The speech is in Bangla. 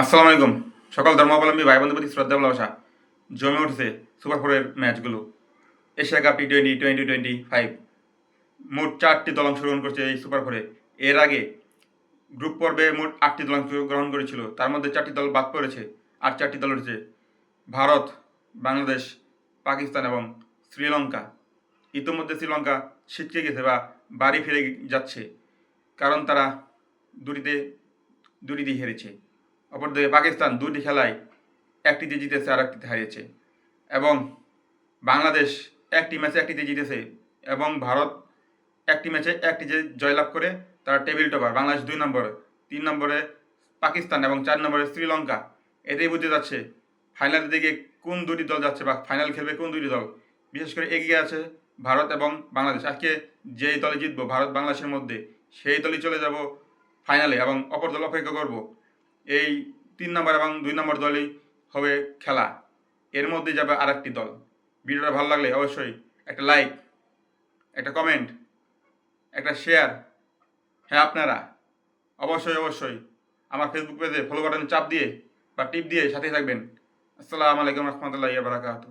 আসসালামু আলাইকুম। সকল ধর্মাবলম্বী ভাই বন্ধু প্রতি শ্রদ্ধা ভালোবাসা। জমে উঠেছে সুপার ফোরের ম্যাচগুলো। Asia cup T twenty twenty twenty five. মোট চারটি দল অংশগ্রহণ করছে এই সুপার ফোরে। এর আগে গ্রুপ পর্বে মোট আটটি দল অংশগ্রহণ করেছিল। তার মধ্যে চারটি দল বাদ পড়েছে আর চারটি দল রয়েছে ভারত, বাংলাদেশ, পাকিস্তান এবং শ্রীলঙ্কা। ইতিমধ্যে শ্রীলঙ্কা ছিটকে গেছে বা বাড়ি ফিরে যাচ্ছে, কারণ তারা দুটিতে দুটিতে হেরেছে। অপরদিকে পাকিস্তান দুটি খেলায় একটিতে জিতেছে আর একটিতে হারিয়েছে। এবং বাংলাদেশ একটি ম্যাচে একটিতে জিতেছে এবং ভারত একটি ম্যাচে একটিতে জয়লাভ করে তারা টেবিল টপার। বাংলাদেশ দুই নম্বরে, তিন নম্বরে পাকিস্তান এবং চার নম্বরে শ্রীলঙ্কা। এতেই বুঝতে যাচ্ছে ফাইনালের দিকে কোন দুটি দল যাচ্ছে বা ফাইনাল খেলবে কোন দুটি দল। বিশেষ করে এগিয়ে আছে ভারত এবং বাংলাদেশ। আজকে যেই দলে জিতবো, ভারত বাংলাদেশের মধ্যে, সেই দলই চলে যাব ফাইনালে এবং অপর দল অপেক্ষা করব। এই তিন নম্বর এবং দুই নম্বর দলই হবে খেলা। এর মধ্যে যাবে আর একটি দল। ভিডিওটা ভালো লাগলে অবশ্যই একটা লাইক একটা কমেন্ট একটা শেয়ার হ্যাঁ আপনারা অবশ্যই অবশ্যই আমার ফেসবুক পেজে ফলো বাটনে চাপ দিয়ে বা টিপ দিয়ে সাথে থাকবেন। আসসালামু আলাইকুম রহমতুল্লাহ বারাকাতু